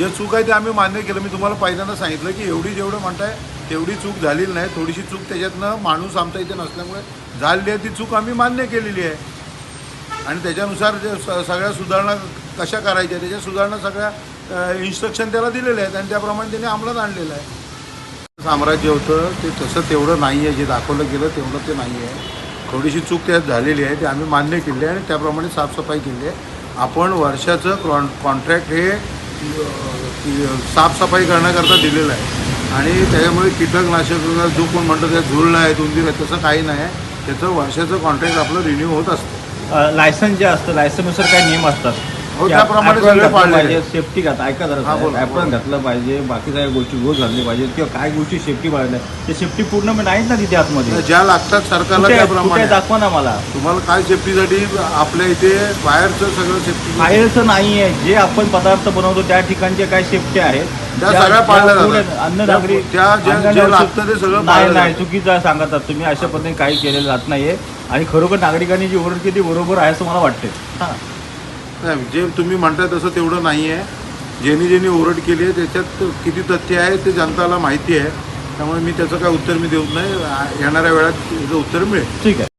जे चूक आहे ते आम्ही मान्य केलं. मी तुम्हाला पहिल्यांदा सांगितलं की एवढी जेवढं म्हणताय तेवढी चूक झालेली नाही. थोडीशी चूक त्याच्यातनं माणूस आमच्या इथे नसल्यामुळे झालेली आहे. ती चूक आम्ही मान्य केलेली आहे. आणि त्याच्यानुसार जे स- सगळ्या सुधारणा कशा करायच्या त्याच्या सुधारणा सगळ्या इन्स्ट्रक्शन त्याला दिलेल्या आहेत आणि त्याप्रमाणे त्याने अंमलात आणलेलं आहे. साम्राज्य होतं ते तसं तेवढं नाही आहे जे दाखवलं गेलं तेवढं ते नाही आहे थोडीशी चूक त्यात झालेली आहे ते आम्ही मान्य केली आहे आणि त्याप्रमाणे साफसफाई केली आहे. आपण वर्षाचं कॉन कॉन्ट्रॅक्ट हे साफसफाई करण्याकरता दिलेलं आहे. आणि त्याच्यामुळे कीटकनाशक जो कोण म्हणतो त्या झुरळ आहेत उंदीर आहे तसं काही नाही. आहे त्याचं वर्षाचं कॉन्ट्रॅक्ट आपलं रिन्यू होत असतं. लायसन जे असतं लायसन्सनुसार काही नियम असतात. हो, त्याप्रमाणे सगळे घातलं पाहिजे. सेफ्टी घात ऐका हा, जरा ॲप्रॉन. घातलं पाहिजे बाकी सगळ्या गोष्टी गोल घातल्या पाहिजेत किंवा काय गोष्टी सेफ्टी पाळल्या ते सेफ्टी पूर्ण नाहीत ना तिथे आतमध्ये. ज्या लागतात सरकारला त्याप्रमाणे. दाखवा ना मला. तुम्हाला काय सेफ्टीसाठी आपल्या इथे बाहेरचं सगळं सेफ्टी बाहेरचं नाही आहे जे आपण पदार्थ बनवतो त्या ठिकाणचे काय सेफ्टी आहेत. त्या सगळ्या पाळल्या जातात. अन्न नागरी त्या जे लागतं ते सगळं नाही. चुकीचं सांगतात तुम्ही. अशा पद्धतीने काही केलेलं जात नाहीये. आणि खरोखर नागरिकांनी जी ओरड केली बरोबर आहे असं मला वाटते हां. नाही जे तुम्ही म्हणताय तसं तेवढं नाही आहे ज्यांनी ज्यांनी ओरड केली आहे त्याच्यात किती तथ्य आहे ते जनताला माहिती आहे. त्यामुळे मी त्याचं काय उत्तर मी देऊ नाही. येणाऱ्या वेळात त्याचं उत्तर मिळेल. ठीक आहे.